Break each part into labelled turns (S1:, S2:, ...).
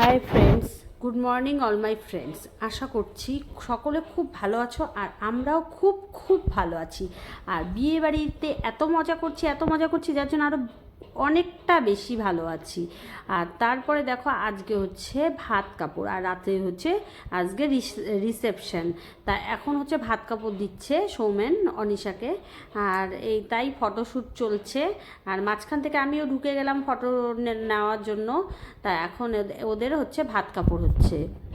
S1: Hi friends good morning all my friends আশা করছি সকলে খুব ভালো আছো আর আমরাও খুব খুব ভালো আছি। আর বিয়ে বাড়িতে এত মজা করছি, এত মজা করছি, যার জন্য আরও অনেকটা বেশি ভালো আছি। আর তারপরে দেখো আজকে হচ্ছে ভাত কাপড়, আর রাতে হচ্ছে আজকে রিসেপশন। তা এখন হচ্ছে ভাত কাপড় দিচ্ছে সৌমেন অনিশাকে, আর এই তাই ফটোশ্যুট চলছে। আর মাঝখান থেকে আমিও ঢুকে গেলাম ফটো নেওয়ার জন্য। তা এখন ওদে- ওদের হচ্ছে ভাত কাপড় হচ্ছে।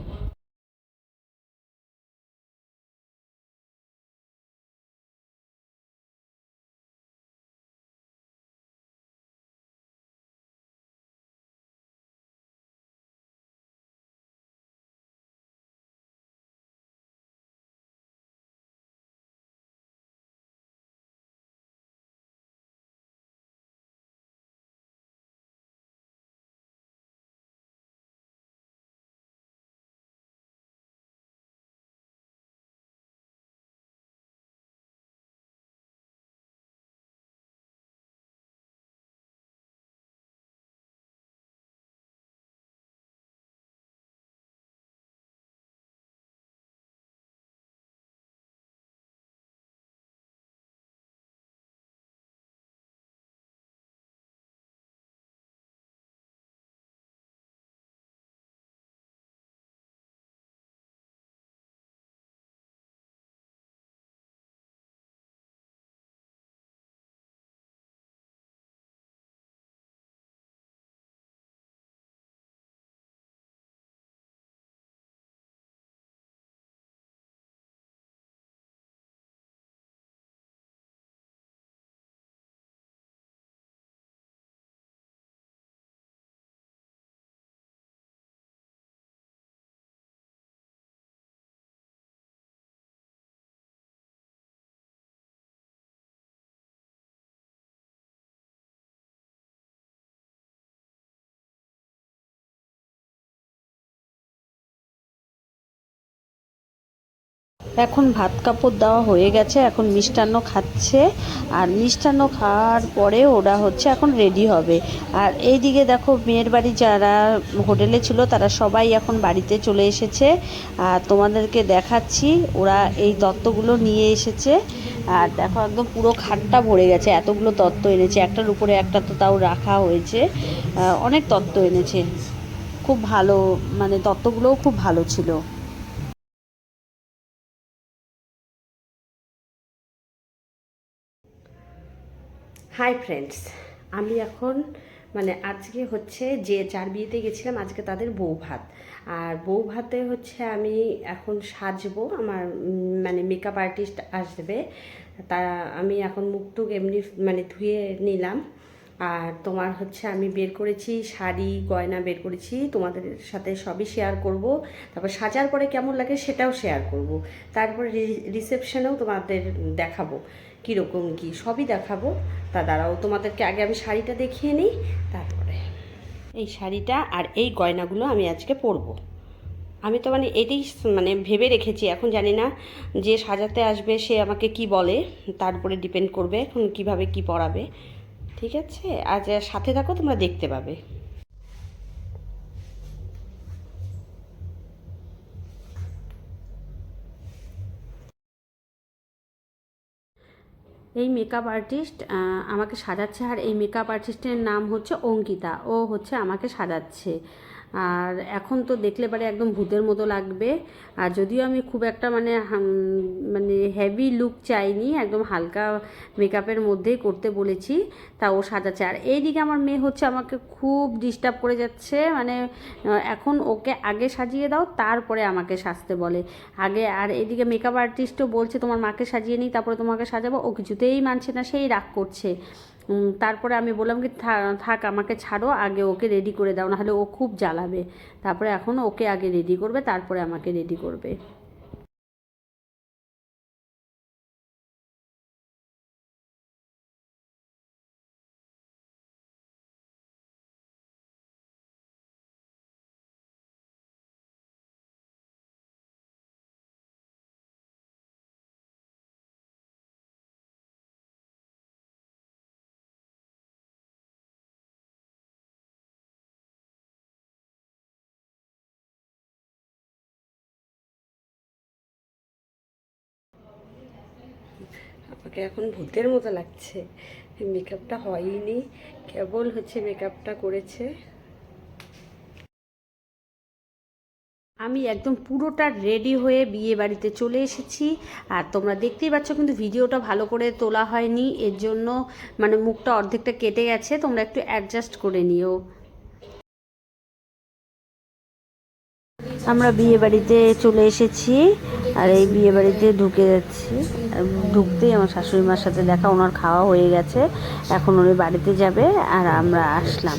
S1: এখন ভাত কাপড় দেওয়া হয়ে গেছে, এখন মিষ্টান্ন খাচ্ছে। আর মিষ্টান্ন খাওয়ার পরে ওরা হচ্ছে এখন রেডি হবে। আর এইদিকে দেখো মেয়ের বাড়ি যারা হোটেলে ছিল, তারা সবাই এখন বাড়িতে চলে এসেছে। আর তোমাদেরকে দেখাচ্ছি, ওরা এই তত্ত্বগুলো নিয়ে এসেছে। আর দেখো একদম পুরো খাটটা ভরে গেছে, এতগুলো তত্ত্ব এনেছে। একটার উপরে একটা তো তাও রাখা হয়েছে। অনেক তত্ত্ব এনেছে। খুব ভালো মানে তত্ত্বগুলোও খুব ভালো ছিল। হাই ফ্রেন্ডস আমি এখন মানে আজকে হচ্ছে যে যার বিয়েতে গেছিলাম, আজকে তাদের বউ ভাত। আর বউ ভাতে হচ্ছে আমি এখন সাজবো, আমার মানে মেকআপ আর্টিস্ট আসবে। তারা, আমি এখন মুখ টুক এমনি মানে ধুয়ে নিলাম। আর তোমার হচ্ছে আমি বের করেছি, শাড়ি, গয়না বের করেছি, তোমাদের সাথে সবই শেয়ার করব। তারপর সাজার পরে কেমন লাগে সেটাও শেয়ার করব। তারপরে রিসেপশনেও তোমাদের দেখাবো কীরকম কি, সবই দেখাবো। তা দাঁড়াও, তোমাদেরকে আগে আমি শাড়িটা দেখিয়ে নিই, তারপরে এই শাড়িটা আর এই গয়নাগুলো আমি আজকে পরবো। আমি তো মানে এটাই মানে ভেবে রেখেছি, এখন জানি না যে সাজাতে আসবে সে আমাকে কি বলে তার উপরে ডিপেন্ড করবে এখন কীভাবে কি পরাবে। ঠিক আছে? আজ সাথে থাকো, তোমরা দেখতে পাবে। এই মেকআপ আর্টিস্ট আমাকে সাজাচ্ছে। আর এই মেকআপ আর্টিস্টের নাম হচ্ছে অঙ্কিতা। ও হচ্ছে আমাকে সাজাচ্ছে। আর এখন তো দেখলে পারে একদম ভূতের মতো লাগবে। আর যদিও আমি খুব একটা মানে মানে হেভি লুক চাইনি, একদম হালকা মেকআপের মধ্যেই করতে বলেছি তা ও সাজাচ্ছে। আর এইদিকে আমার মেয়ে হচ্ছে আমাকে খুব ডিস্টার্ব করে যাচ্ছে মানে এখন ওকে আগে সাজিয়ে দাও, তারপরে আমাকে সাজতে বলে। আগে আর এদিকে মেকআপ আর্টিস্টও বলছে, তোমার মাকে সাজিয়ে নিই, তারপরে তোমাকে সাজাবো। ও কিছুতেই মানছে না, সেই রাগ করছে। তারপরে আমি বললাম কি, "থা- থাক, আমাকে ছাড়ো, আগে ওকে রেডি করে দাও, নাহলে ও খুব জ্বালাবে। তারপরে এখন ওকে আগে রেডি করবে, তারপরে আমাকে রেডি করবে। আমাকে এখন ভূতের মতো লাগছে। মেকআপটা হয়নি, কেবল হচ্ছে মেকআপটা করেছে। আমি একদম পুরোটা রেডি হয়ে বিয়ে বাড়িতে চলে এসেছি। আর তোমরা দেখতেই পাচ্ছ কিন্তু ভিডিওটা ভালো করে তোলা হয়নি। এর জন্য মানে মুখটা অর্ধেকটা কেটে গেছে, তোমরা একটু অ্যাডজাস্ট করে নিও। আমরা বিয়ে বাড়িতে চলে এসেছি। আর এই বিয়ে বাড়িতে ঢুকে যাচ্ছি। ঢুকতেই আমার শাশুড়ি মার সাথে দেখা, ওনার খাওয়া হয়ে গেছে। এখন উনি বাড়িতে যাবে আর আমরা আসলাম।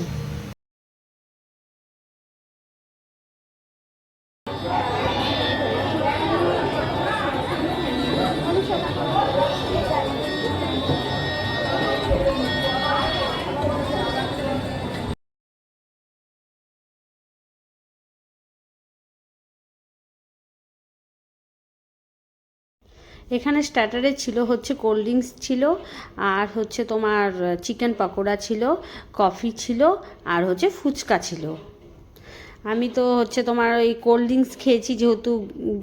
S1: এখানে স্টার্টারে ছিল হচ্ছে কোল্ড ড্রিঙ্কস ছিল, আর হচ্ছে তোমার চিকেন পকোড়া ছিল, কফি ছিল, আর হচ্ছে ফুচকা ছিল। আমি তো হচ্ছে তোমার ওই কোল্ড ড্রিঙ্কস খেয়েছি, যেহেতু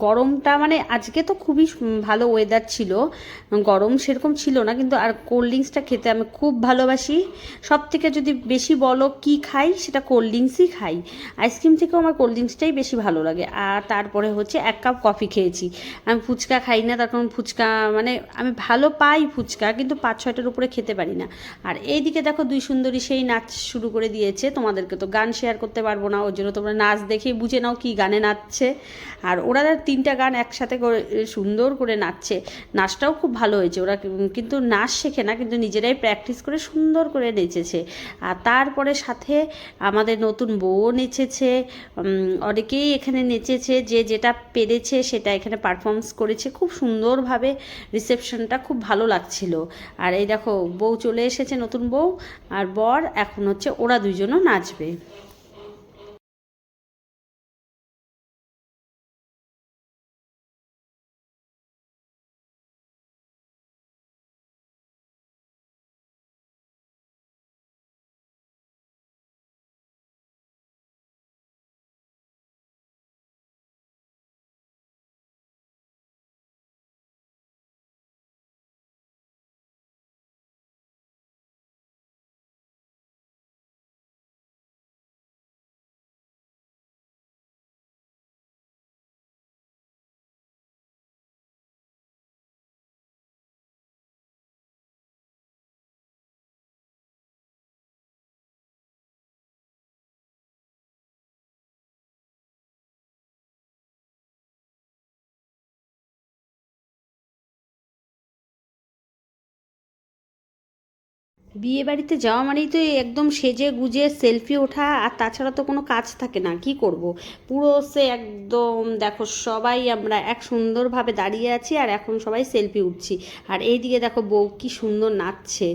S1: গরমটা মানে আজকে তো খুবই ভালো ওয়েদার ছিল। গরম সেরকম ছিল না, কিন্তু আর কোল্ড ড্রিঙ্কসটা খেতে আমি খুব ভালোবাসি। সব থেকে যদি বেশি বলো কি খাই, সেটা কোল্ড ড্রিঙ্কসই খাই। আইসক্রিম থেকেও আমার কোল্ড ড্রিঙ্কসটাই বেশি ভালো লাগে। আর তারপরে হচ্ছে এক কাপ কফি খেয়েছি। আমি ফুচকা খাই না, তার কারণ ফুচকা মানে আমি ভালো পাই ফুচকা, কিন্তু পাঁচ ছয়টার উপরে খেতে পারি না। আর এইদিকে দেখো দুই সুন্দরী সেই নাচ শুরু করে দিয়েছে। তোমাদেরকে তো গান শেয়ার করতে পারব না, ওর জন্য তোমরা নাচ দেখে বুঝে নাও কি গানে নাচছে। আর ওরা তিনটা গান একসাথে করে, সুন্দর করে নাচছে। নাচটাও খুব ভালো হয়েছে। ওরা কিন্তু নাচ শেখে না, কিন্তু নিজেরাই প্র্যাকটিস করে সুন্দর করে নেচেছে। আর তারপরে সাথে আমাদের নতুন বউও নেচেছে। অনেকেই এখানে নেচেছে। যে যেটা পেরেছে সেটা এখানে পারফরমেন্স করেছে। খুব সুন্দরভাবে রিসেপশনটা খুব ভালো লাগছিল। আর এই দেখো, বউ চলে এসেছে নতুন বউ। আর বর এখন হচ্ছে, ওরা দুজনও নাচবে। বিয়ে বাড়িতে যাওয়া মানেই তো একদম সেজে গুজে সেলফি ওঠা, আর তাছাড়া তো কোনো কাজ থাকে না, কি করব। পুরো সে একদম, দেখো সবাই আমরা এক সুন্দরভাবে দাঁড়িয়ে আছি, আর এখন সবাই সেলফি উঠছি। আর এইদিকে দেখো বউ কি সুন্দর নাচছে।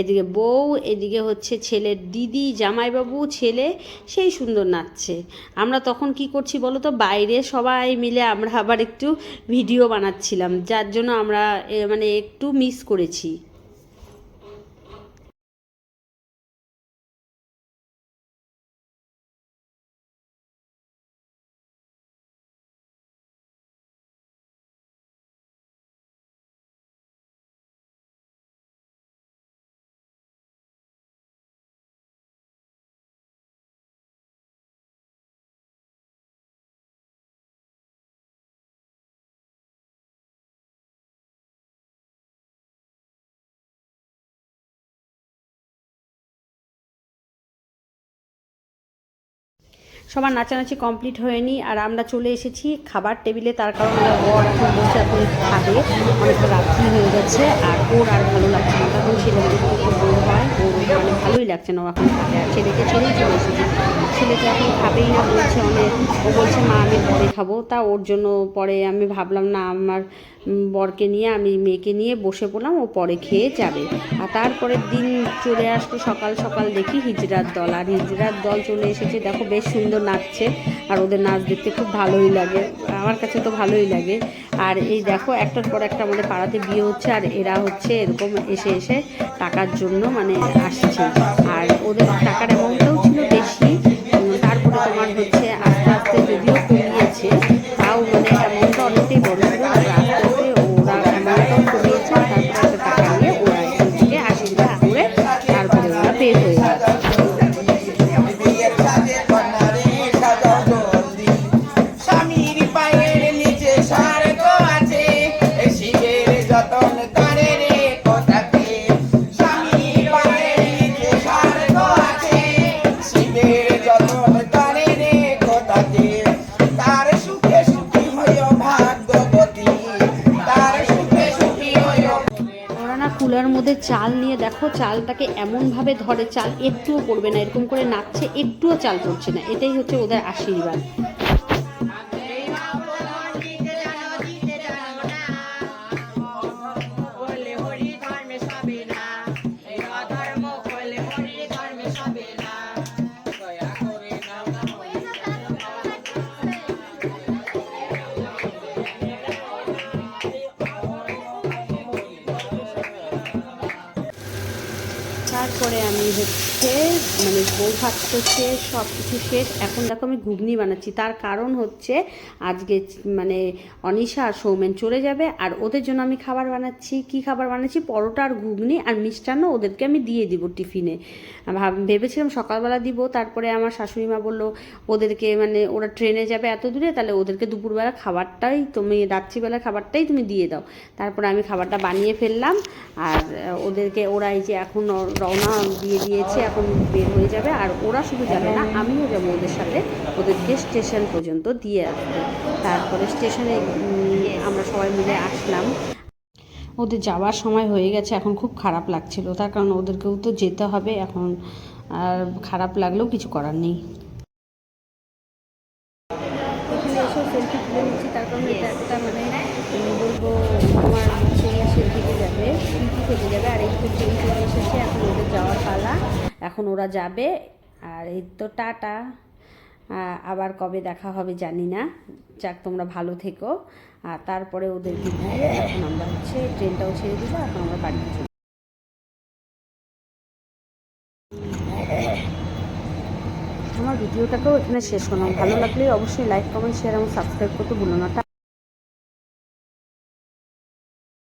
S1: এদিকে বউ, এদিকে হচ্ছে ছেলের দিদি, জামাইবাবু, ছেলে, সেই সুন্দর নাচছে। আমরা তখন কি করছি বলো তো, বাইরে সবাই মিলে আমরা আবার একটু ভিডিও বানাচ্ছিলাম, যার জন্য আমরা মানে একটু মিস করেছি। সবার নাচানাচি কমপ্লিট হয়নি আর আমরা চলে এসেছি খাবার টেবিলে, তার কারণ ওরা বর এখন বসে এখন খাবে। অনেকটা রাত্রি হয়ে গেছে আর ওর আর ভালো লাগছে না। তখন ছেলে বড় হয় ওর মানে ভালোই লাগছে না ও এখন খাবে। আর ছেলেকে ছেড়েই চলে এসেছি। ছেলেটা এখন খাবেই না বলছে অনেক। ও বলছে, মা, আমি পরে খাব। তা ওর জন্য পরে আমি ভাবলাম, না, আমার বরকে নিয়ে আমি মেয়েকে নিয়ে বসে পড়লাম, ও পরে খেয়ে যাবে। আর তারপরের দিন চলে আসলো সকাল সকাল দেখি হিজরার দল। আর হিজরার দল চলে এসেছে, দেখো বেশ সুন্দর নাচছে। আর ওদের নাচ দেখতে খুব ভালোই লাগে, আমার কাছে তো ভালোই লাগে। আর এই দেখো, একটার পর একটা আমাদের পাড়াতে বিয়ে হচ্ছে, আর এরা হচ্ছে এরকম এসে এসে টাকার জন্য মানে আসছে। আর ওদের টাকার অ্যামাউন্টটাও ছিল বেশি তারপরে তোমার হচ্ছে আস্তে আস্তে যদিও কমিয়েছে, তাও মানে অ্যামাউন্টটা অনেকটাই বড়। เลย ওদের চাল নিয়ে দেখো, চালটাকে এমনভাবে ধরে, চাল একটুও পড়বে না, এরকম করে নাচছে একটুও চাল পড়ছে না। এটাই হচ্ছে ওদের আশীর্বাদ। তারপরে আমি হচ্ছে মানে বউ ভাত তো শেষ সব কিছু শেষ। এখন দেখো আমি ঘুগনি বানাচ্ছি। তার কারণ হচ্ছে আজকে মানে অনিশা আর সৌমেন চলে যাবে আর ওদের জন্য আমি খাবার বানাচ্ছি। কি খাবার বানাচ্ছি? পরোটা আর ঘুগনি আর মিষ্টান্ন ওদেরকে আমি দিয়ে দিব টিফিনে। ভাব- ভেবেছিলাম সকালবেলা দিব। তারপরে আমার শাশুড়ি মা বলল, ওদেরকে মানে ওরা ট্রেনে যাবে এত দূরে, তাহলে ওদেরকে দুপুরবেলা খাবারটাই তুমি রাত্রিবেলা খাবারটাই তুমি দিয়ে দাও। তারপরে আমি খাবারটা বানিয়ে ফেললাম। আর ওদেরকে, ওরা এই যে এখন রওনা দিয়ে দিয়েছে, এখন বের হয়ে যাবে। আর ওরা শুধু যাবে না, আমিও যাব ওদের সাথে। ওদেরকে স্টেশন পর্যন্ত দিয়ে আসব। তারপরে স্টেশনে আমরা সবাই মিলে আসলাম। ওদের যাওয়ার সময় হয়ে গেছে, এখন খুব খারাপ লাগছিল। তার কারণ ওদেরকেও তো যেতে হবে এখন। আর খারাপ লাগলেও কিছু করার নেই। সেলফি তার কারণ এটা একটা মানে বলব, আমার ইসের দিকে যাবে। থেকে যাবে আর এই ট্রেন চলে এসেছে। এখন ওদের যাওয়ার পালা। এখন ওরা যাবে। আর এই তো টাটা। আবার কবে দেখা হবে জানি না। যাক, তোমরা ভালো থেকো। আর তারপরে ওদের এখন আমরা হচ্ছে ট্রেনটাও ছেড়ে দিব। এখন আমরা বাড়িতে চলে আমার ভিডিওটাকেও এখানে শেষ করলাম। ভালো লাগলে অবশ্যই লাইক কমেন্ট শেয়ার এবং সাবস্ক্রাইব করতে ভুলো না।